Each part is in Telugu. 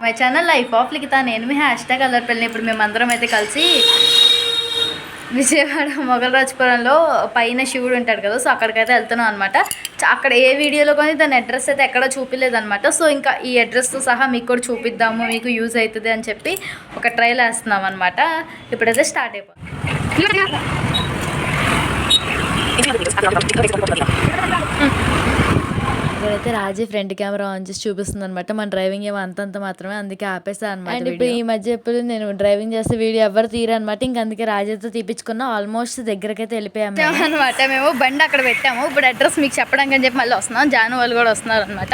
My channel life of Likhitha. నేను మీ హ్యాష్ ట్యాగ్ అల్లరి పెళ్ళి ఇప్పుడు మేమందరం అయితే కలిసి విజయవాడ మొగలరాజపురంలో పైన శివుడు ఉంటాడు కదా సో అక్కడికైతే వెళ్తున్నాం అనమాట అక్కడ ఏ వీడియోలో కానీ దాని అడ్రస్ అయితే ఎక్కడ చూపించలేదు అనమాట సో ఇంకా ఈ అడ్రస్తో సహా మీకు కూడా చూపిద్దాము మీకు యూజ్ అవుతుంది అని చెప్పి ఒక ట్రైల్ వేస్తున్నాం అనమాట ఇప్పుడైతే స్టార్ట్ అయిపోతుంది ఇప్పుడైతే రాజీ ఫ్రంట్ కెమెరా ఆన్ చేసి చూపిస్తుంది అనమాట మన డ్రైవింగ్ ఏమో అంతంత మాత్రమే అందుకే ఆపేసా అనమాట అండ్ ఇప్పుడు ఈ మధ్య ఎప్పుడు నేను డ్రైవింగ్ చేస్తే వీడియో ఎవరు తీరు అనమాట ఇంక అందుకే రాజీతో తీపించుకున్నా ఆల్మోస్ట్ దగ్గరకైతే వెళ్ళిపోయాము అనమాట మేము బండి అక్కడ పెట్టాము ఇప్పుడు అడ్రస్ మీకు చెప్పడానికి అని చెప్పి మళ్ళీ వస్తున్నాం జాను వాళ్ళు కూడా వస్తున్నారు అనమాట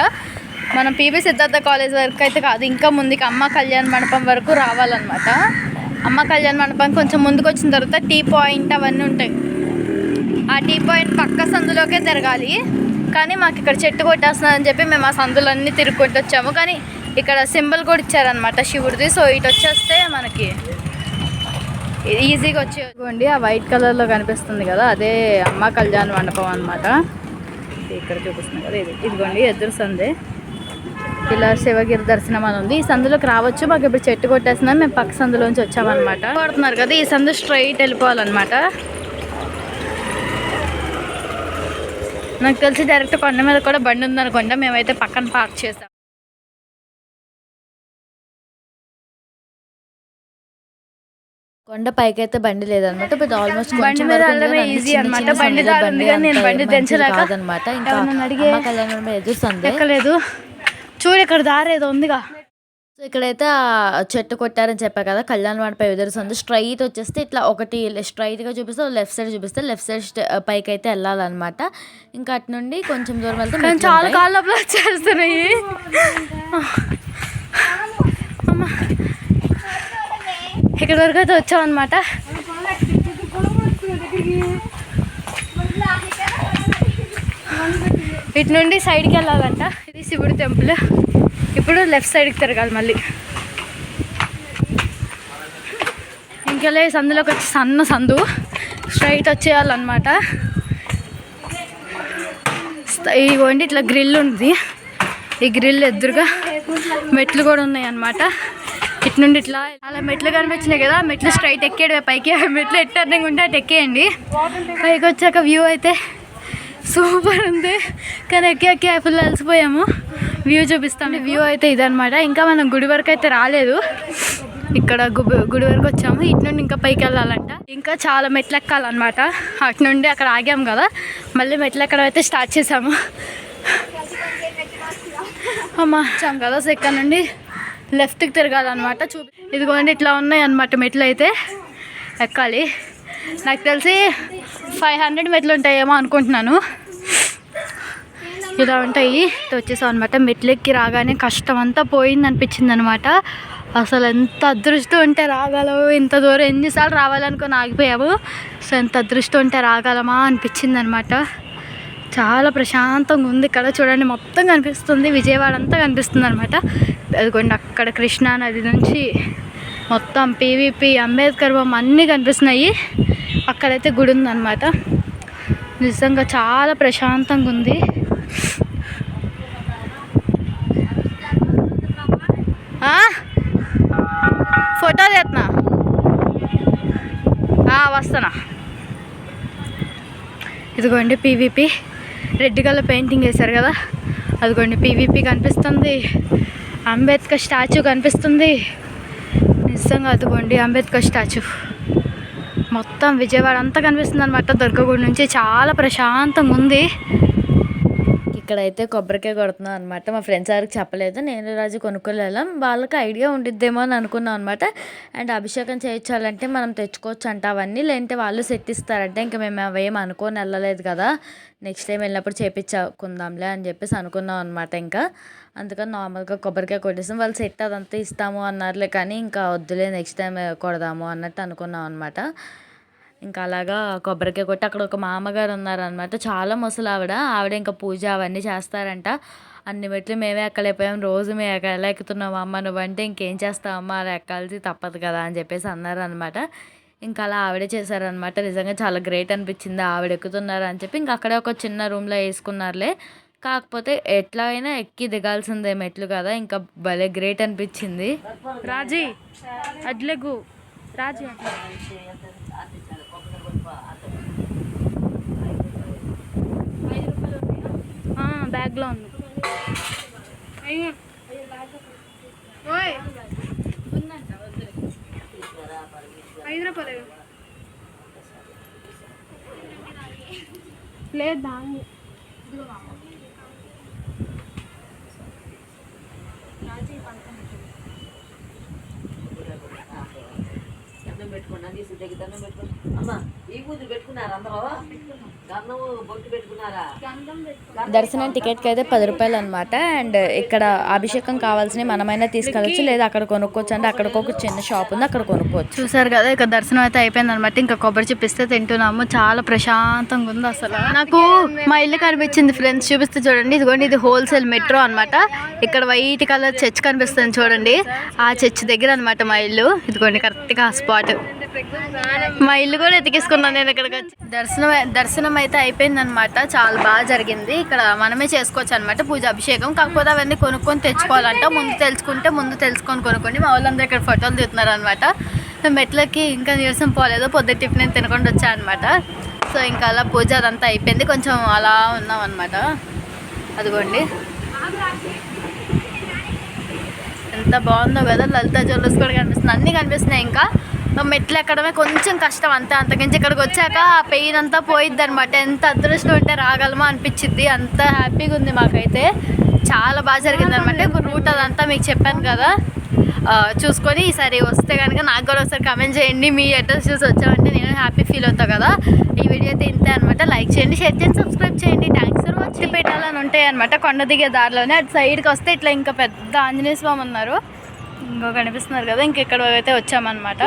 మనం పీబీ సిద్ధార్థ కాలేజ్ వరకు అయితే కాదు ఇంకా ముందుకి అమ్మ కళ్యాణ్ మండపం వరకు రావాలన్నమాట. అమ్మ కళ్యాణ్ మండపం కొంచెం ముందుకు వచ్చిన తర్వాత టీ పాయింట్ అవన్నీ ఉంటాయి. ఆ టీ పాయింట్ పక్క సందులోకే తిరగాలి. కానీ మాకు ఇక్కడ చెట్టు కొట్టేస్తుందని చెప్పి మేము ఆ సందులన్నీ తిరుగుకుంటూ వచ్చాము. కానీ ఇక్కడ సింబల్ కూడా ఇచ్చారనమాట శివుడిది. సో ఇటు వచ్చేస్తే మనకి ఈజీగా వచ్చేసుకోండి ఆ వైట్ కలర్లో కనిపిస్తుంది కదా అదే అమ్మ కళ్యాణ్ మండపం అనమాట ఇక్కడ చూపిస్తుంది కదా ఇది ఇదిగోండి ఎదురు సందే. ఇలా శివగిరి దర్శనం అని ఉంది. ఈ సందులోకి రావచ్చు మాకు ఇప్పుడు చెట్టు కొట్టేస్తున్నాం మేము పక్క సందులోంచి వచ్చామన్నమాట. కొడుతున్నారు కదా ఈ సందు స్ట్రైట్ వెళ్ళిపోవాలన్నమాట. నాకు తెలిసి డైరెక్ట్ కొండ మీద కూడా బండి ఉందనుకుంటా మేమైతే పక్కన పార్క్ చేసాం కొండ పైకి అయితే బండి లేదనమాట బట్ ఆల్మోస్ట్ బండి మీద వెళ్ళడమే easy అన్నమాట. బండి నేను బండి అనమాట ఇంకా అడిగే ఎక్కలేదు. చూడు ఇక్కడ దారి ఏదో ఉందిగా. సో ఇక్కడైతే ఆ చెట్టు కొట్టారని చెప్పా కదా కళ్యాణ మండపం ఎదురుస్తుంది స్ట్రైట్ వచ్చేస్తే ఇట్లా ఒకటి స్ట్రైట్గా చూపిస్తే లెఫ్ట్ సైడ్ చూపిస్తే లెఫ్ట్ సైడ్ పైకి అయితే వెళ్ళాలన్నమాట ఇంకా అటు నుండి కొంచెం దూరం వెళ్తే చాలా. కాళ్ళ వచ్చేస్తున్నాయి అమ్మా. ఇక్కడ వరకు అయితే వచ్చామన్నమాట ఇటు నుండి సైడ్కి వెళ్ళాలంట. ఇది శివుడు టెంపుల్. ఇప్పుడు లెఫ్ట్ సైడ్కి తిరగాలి మళ్ళీ. ఇంకెళ్ళే సందులోకి వచ్చి సన్న సందు. స్ట్రైట్ వచ్చేయాలన్నమాట. ఈ ఇట్లా గ్రిల్ ఉంది. ఈ గ్రిల్ ఎదురుగా మెట్లు కూడా ఉన్నాయి అన్నమాట ఇటు నుండి ఇట్లా అలా మెట్లు కనిపించినాయి కదా మెట్లు స్ట్రైట్ ఎక్కేయడమే. పైకి ఆ మెట్లు ఎట్ టర్నింగ్ ఉంటే అటు ఎక్కేయండి. పైకి వచ్చాక వ్యూ అయితే సూపర్ ఉంది. కానీ ఎక్కి ఎక్కి ఫుల్ అలసిపోయాము. వ్యూ చూపిస్తాము వ్యూ అయితే ఇదనమాట ఇంకా మనం గుడి వరకు అయితే రాలేదు. ఇక్కడ గుడి వరకు వచ్చాము. ఇటు నుండి ఇంకా పైకి వెళ్ళాలంట. ఇంకా చాలా మెట్లు ఎక్కాలన్నమాట. అటు నుండి అక్కడ ఆగాము కదా. మళ్ళీ మెట్లు ఎక్కడం అయితే స్టార్ట్ చేసాము. అమ్మా. వచ్చాం కదా. సో ఇక్కడ నుండి లెఫ్ట్కి తిరగాలన్నమాట. చూ ఇదిగోండి ఇట్లా ఉన్నాయి అనమాట మెట్లు అయితే. ఎక్కాలి. నాకు తెలిసి ఫైవ్ హండ్రెడ్ మెట్లు ఉంటాయేమో అనుకుంటున్నాను. ఇలా ఉంటాయి. వచ్చేసాం అనమాట మెట్లు ఎక్కి రాగానే కష్టం అంతా పోయింది అనిపించింది అనమాట అసలు ఎంత అదృష్టం ఉంటే రాగలవు ఇంత దూరం ఎన్నిసార్లు రావాలనుకుని ఆగిపోయాము సో ఎంత అదృష్టం ఉంటే రాగలమా అనిపించింది అనమాట చాలా ప్రశాంతంగా ఉంది ఇక్కడ. చూడండి మొత్తం కనిపిస్తుంది. విజయవాడ అంతా కనిపిస్తుంది అనమాట అదిగోండి అక్కడ కృష్ణా నది నుంచి మొత్తం పీవీపీ అంబేద్కర్ బొమ్మ అన్నీ కనిపిస్తున్నాయి. అక్కడైతే గుడి ఉందన్నమాట. నిజంగా చాలా ప్రశాంతంగా ఉంది. ఫోటో తీస్తున్నా. వస్తున్నా. ఇదిగోండి పీవీపీ. రెడ్ కలర్ పెయింటింగ్ వేశారు కదా. అదిగోండి పీవీపీ కనిపిస్తుంది. అంబేద్కర్ స్టాచ్యూ కనిపిస్తుంది. నిజంగా అదిగోండి అంబేద్కర్ స్టాచ్యూ. మొత్తం విజయవాడ అంతా కనిపిస్తుంది అనమాట దుర్గగుడి నుంచి చాలా ప్రశాంతంగా ఉంది. ఇక్కడైతే కొబ్బరికాయ కొడుతున్నాం అనమాట మా ఫ్రెండ్స్ ఎవరికి చెప్పలేదు. నేను రాజు కొనుక్కొని వెళ్ళాం వాళ్ళకి ఐడియా ఉండిద్దేమో అని అనుకున్నాం అనమాట అండ్ అభిషేకం చేయించాలంటే మనం తెచ్చుకోవచ్చు అంట అవన్నీ. లేదంటే వాళ్ళు సెట్ ఇస్తారంటే ఇంకా మేము అవేం అనుకొని వెళ్ళలేదు కదా. నెక్స్ట్ టైం వెళ్ళినప్పుడు చేపించుకుందాంలే అని చెప్పేసి అనుకున్నాం అనమాట ఇంకా. అందుకని నార్మల్గా కొబ్బరికాయ కొట్టేసాం. వాళ్ళు సెట్ అదంతా ఇస్తాము అన్నారులే కానీ ఇంకా వద్దులే నెక్స్ట్ టైం కొడదాము అన్నట్టు అనుకున్నాం అనమాట ఇంకా అలాగా కొబ్బరికాయ కొట్టి అక్కడ ఒక మామగారు ఉన్నారనమాట చాలా ముసలి ఆవిడ ఆవిడ ఇంకా పూజ అవన్నీ చేస్తారంట. అన్ని మెట్లు మేమే ఎక్కలేకపోయాం. రోజు మేము ఎక్క- ఎలా ఎక్కుతున్నాం అమ్మ? నువ్వంటే ఇంకేం చేస్తావమ్మా అలా ఎక్కాల్సి తప్పదు కదా అని చెప్పేసి అన్నారనమాట ఇంకా అలా ఆవిడే చేశారనమాట నిజంగా చాలా గ్రేట్ అనిపించింది. ఆవిడ ఎక్కుతున్నారు అని చెప్పి ఇంకా అక్కడే ఒక చిన్న రూమ్లో వేసుకున్నారులే. కాకపోతే ఎట్లా అయినా ఎక్కి దిగాల్సిందే మెట్లు కదా. ఇంకా భలే గ్రేట్ అనిపించింది. రాజీ అడ్లెగు. రాజీ బ్యాగ్లో ఉంది ఓయ్ ఐదు రూపాయలు లేదా దండం పెట్టుకున్నా నీ సిద్ధకి దండం పెట్టుకున్నా అమ్మా ఈ కూతురు పెట్టుకున్నారా అందరూ? గంధం బొట్టు పెట్టుకున్నారా? దర్శనం టికెట్కి అయితే పది రూపాయలు అనమాట అండ్ ఇక్కడ అభిషేకం కావాల్సినవి మనమైనా తీసుకెళ్ళచ్చు లేదా అక్కడ కొనుక్కోవచ్చు. అంటే అక్కడ ఒక చిన్న షాప్ ఉంది అక్కడ కొనుక్కోవచ్చు. చూసారు కదా ఇక దర్శనం అయితే అయిపోయింది అనమాట ఇంకా కొబ్బరి చూపిస్తే తింటున్నాము. చాలా ప్రశాంతంగా ఉంది అసలు. నాకు మా ఇల్లు కనిపించింది ఫ్రెండ్స్ చూపిస్తే చూడండి. ఇదిగోండి ఇది హోల్సేల్ మెట్రో అన్నమాట. ఇక్కడ వైట్ కలర్ చర్చ్ కనిపిస్తుంది చూడండి. ఆ చర్చ్ దగ్గర అన్నమాట మా ఇల్లు. ఇదిగోండి కరెక్ట్గా ఆ స్పాట్. మా ఇల్లు కూడా ఎతికేసుకున్నాను నేను ఇక్కడికి వచ్చి. దర్శనం దర్శనం అయితే అయిపోయింది అనమాట చాలా బాగా జరిగింది. ఇక్కడ మనమే చేసుకోవచ్చు అనమాట పూజ అభిషేకం కాకపోతే అవన్నీ కొనుక్కొని తెచ్చుకోవాలంట. ముందు తెలుసుకుంటే ముందు తెలుసుకొని కొనుక్కోండి. మా వాళ్ళందరూ ఇక్కడ ఫోటోలు తీస్తున్నారు అనమాట మెట్లకి ఇంకా నీరసం పోలేదు. పొద్దు టిఫిన్ ఏం తినకుండా వచ్చా అనమాట సో ఇంకా అలా పూజ అదంతా అయిపోయింది. కొంచెం అలా ఉన్నాం అనమాట అదిగోండి. ఎంత బాగుందో కదా లలిత జ్యువెలర్స్ కూడా కనిపిస్తుంది అన్నీ కనిపిస్తున్నాయి ఇంకా. మెట్లు ఎక్కడమే కొంచెం కష్టం అంతే. అంతకించి ఇక్కడికి వచ్చాక ఆ పెయిన్ అంతా పోయిద్ది అనమాట ఎంత అదృష్టం ఉంటే రాగలమా అనిపించింది అంత హ్యాపీగా ఉంది మాకైతే. చాలా బాగా జరిగింది అనమాట ఇప్పుడు రూట్ అదంతా మీకు చెప్పాను కదా. చూసుకొని ఈసారి వస్తే కనుక నాకు కూడా ఒకసారి కమెంట్ చేయండి. మీ అడ్రస్ చూసి వచ్చామంటే నేను హ్యాపీ ఫీల్ అవుతా కదా. ఈ వీడియో అయితే ఇంతే అనమాట లైక్ చేయండి షేర్ చేయండి సబ్స్క్రైబ్ చేయండి. థ్యాంక్స్ ఫర్ వాచింగ్ పెట్టాలని ఉంటాయి అనమాట కొండ దిగే దారిలోనే. అటు సైడ్కి వస్తే ఇట్లా ఇంకా పెద్ద ఆంజనేయ స్వామి ఉన్నారు. ఇంకో కనిపిస్తున్నారు కదా. ఇంక ఇక్కడ అయితే వచ్చామన్నమాట.